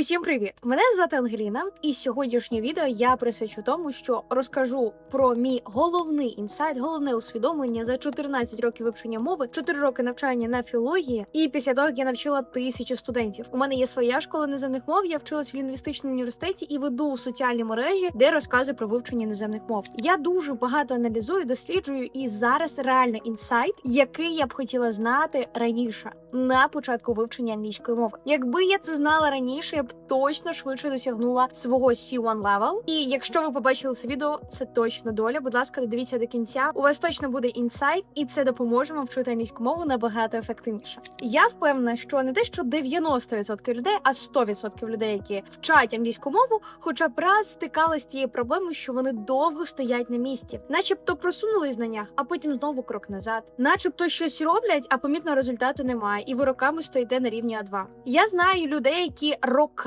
Усім привіт! Мене звати Ангеліна, і сьогоднішнє відео я присвячу тому, що розкажу про мій головний інсайт, головне усвідомлення за 14 років вивчення мови, 4 роки навчання на філології. І після того як я навчила тисячу студентів. У мене є своя школа іноземних мов. Я вчилась в лінгвістичному університеті і веду соціальні мережі, де розказую про вивчення іноземних мов. Я дуже багато аналізую, досліджую, і зараз реально інсайт, який я б хотіла знати раніше на початку вивчення англійської мови. Якби я це знала раніше, я точно швидше досягнула свого C1 level. І якщо ви побачили це відео, це точно доля. Будь ласка, додивіться до кінця. У вас точно буде інсайт, і це допоможе вам вчити англійську мову набагато ефективніше. Я впевнена, що не те, що 90% людей, а 100% людей, які вчать англійську мову, хоча б раз стикалися з тією проблемою, що вони довго стоять на місці, начебто просунулись в знаннях, а потім знову крок назад, начебто щось роблять, а помітного результату немає, і ви роками стоїте на рівні А2. Я знаю людей, які роками,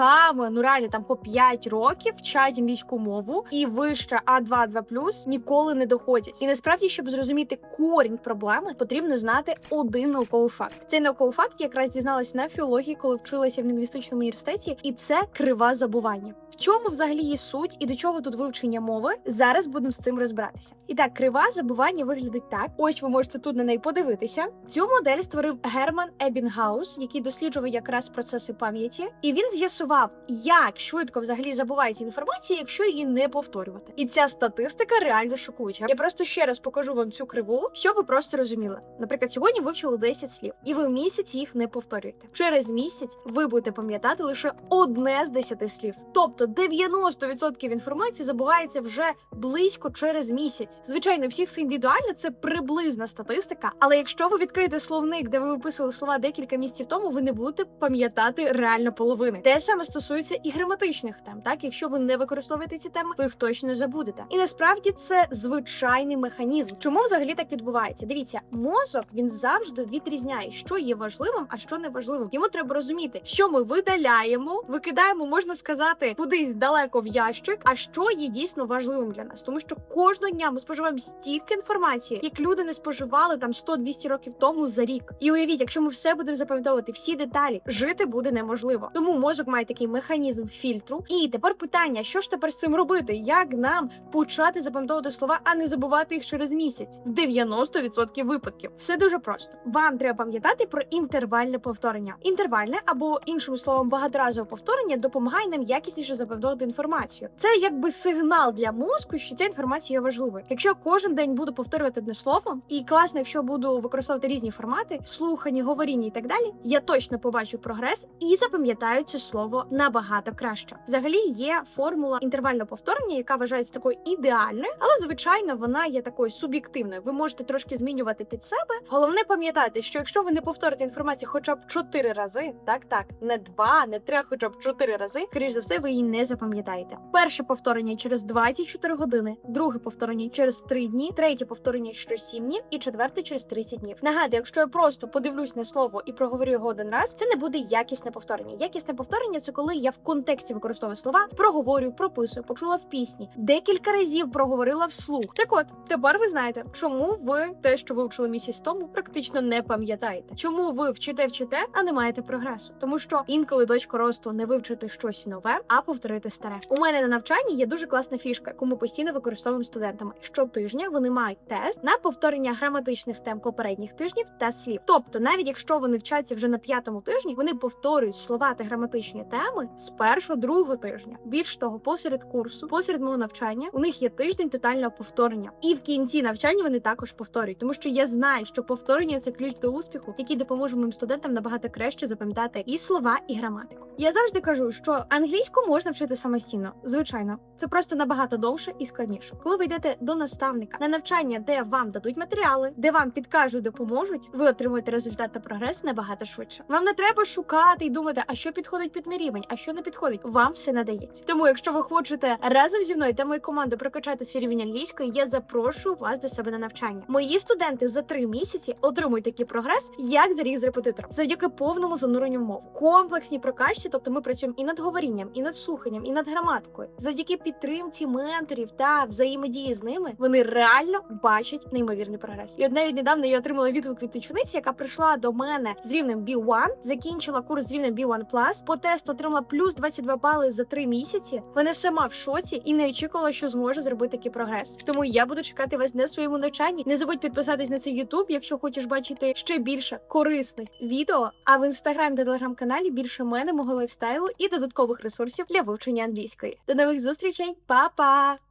ну реально там по 5 років вчать англійську мову і вище А2, 2 ніколи не доходять. І насправді, щоб зрозуміти корінь проблеми, потрібно знати один науковий факт. Цей науковий факт якраз дізналася на філології, коли вчилася в лінгвістичному університеті, і це крива забування. В чому взагалі є суть і до чого тут вивчення мови? Зараз будемо з цим розбиратися. І так, крива забування виглядить так. Ось ви можете тут на неї подивитися. Цю модель створив Герман Ебінгаус, який досліджував якраз процеси пам'яті, і він з'ясував, як швидко взагалі забувається інформація, якщо її не повторювати. І ця статистика реально шокуюча. Я просто ще раз покажу вам цю криву, щоб ви просто розуміли. Наприклад, сьогодні вивчили 10 слів, і ви в місяць їх не повторюєте. Через місяць ви будете пам'ятати лише одне з 10 слів. Тобто 90% інформації забувається вже близько через місяць. Звичайно, всіх все індивідуально, це приблизна статистика. Але якщо ви відкриєте словник, де ви виписували слова декілька місяців тому, ви не будете пам'ятати реально половини. Те саме стосується і граматичних тем. Так, якщо ви не використовуєте ці теми, ви їх точно забудете. І насправді це звичайний механізм. Чому взагалі так відбувається? Дивіться, мозок він завжди відрізняє, що є важливим, а що не важливим. Йому треба розуміти, що ми видаляємо, викидаємо, можна сказати, кудись далеко в ящик, а що є дійсно важливим для нас, тому що кожного дня ми споживаємо стільки інформації, як люди не споживали там 100-200 років тому за рік. І уявіть, якщо ми все будемо запам'ятовувати, всі деталі, жити буде неможливо. Тому мозок має такий механізм фільтру. І тепер питання: що ж тепер з цим робити? Як нам почати запам'ятовувати слова, а не забувати їх через місяць? В 90% випадків все дуже просто. Вам треба пам'ятати про інтервальне повторення. Інтервальне або іншим словом багаторазове повторення допомагає нам якісніше запам'ятовувати інформацію. Це якби сигнал для мозку, що ця інформація є важливою. Якщо кожен день буду повторювати одне слово, і класно, якщо буду використовувати різні формати, слухання, говоріння і так далі, я точно побачу прогрес і запам'ятаю це слово набагато краще. Взагалі є формула інтервального повторення, яка вважається такою ідеальною, але звичайно вона є такою суб'єктивною. Ви можете трошки змінювати під себе. Головне пам'ятати, що якщо ви не повторите інформацію хоча б 4 рази, так так, не 2, не 3, а хоча б 4 рази, скоріш за все, ви її не запам'ятаєте. Перше повторення через 24 години, друге повторення через 3 дні, третє повторення через 7 днів і четверте через 30 днів. Нагадую, якщо я просто подивлюсь на слово і проговорю його один раз, це не буде якісне повторення. Якісне повторення це коли я в контексті використовую слова, проговорю, прописую, почула в пісні, декілька разів проговорила вслух. Так от тепер ви знаєте, чому ви те, що ви вчили місяць тому, практично не пам'ятаєте. Чому ви вчите, вчите, а не маєте прогресу? Тому що інколи дочка росту не вивчити щось нове, а повторити старе. У мене на навчанні є дуже класна фішка, яку ми постійно використовуємо студентами. Щотижня вони мають тест на повторення граматичних тем попередніх тижнів та слів. Тобто, навіть якщо вони вчаться вже на п'ятому тижні, вони повторюють слова та граматичні теми з першого другого тижня. Більш того, посеред курсу, посеред мого навчання, у них є тиждень тотального повторення, і в кінці навчання вони також повторюють, тому що я знаю, що повторення це ключ до успіху, який допоможе моїм студентам набагато краще запам'ятати і слова, і граматику. Я завжди кажу, що англійську можна вчити самостійно, звичайно, це просто набагато довше і складніше. Коли ви йдете до наставника на навчання, де вам дадуть матеріали, де вам підкажуть, допоможуть, ви отримуєте результат та прогрес набагато швидше. Вам не треба шукати і думати, а що підходить під мій рівень, а що не підходить. Вам все надається. Тому, якщо ви хочете разом зі мною та моєю командою прокачати свій рівень англійської, я запрошую вас до себе на навчання. Мої студенти за три місяці отримують такий прогрес, як за рік з репетитором, завдяки повному зануренню в мову, комплексній прокачці, тобто ми працюємо і над говорінням, і над слуханням, слуханням і над граматикою. Завдяки підтримці менторів та взаємодії з ними вони реально бачать неймовірний прогрес. І от навіть недавно я отримала відгук від учениці, яка прийшла до мене з рівнем B1, закінчила курс з рівнем B1+, по тесту отримала плюс 22 бали за 3 місяці. Вона сама в шоці і не очікувала, що зможе зробити такий прогрес. Тому я буду чекати вас на своєму навчанні. Не забудь підписатись на цей YouTube, якщо хочеш бачити ще більше корисних відео. А в інстаграмі та телеграм-каналі більше мене, мого лайфстайлу і додаткових ресурсів для вивчення англійської. До нових зустрічей, Па-па!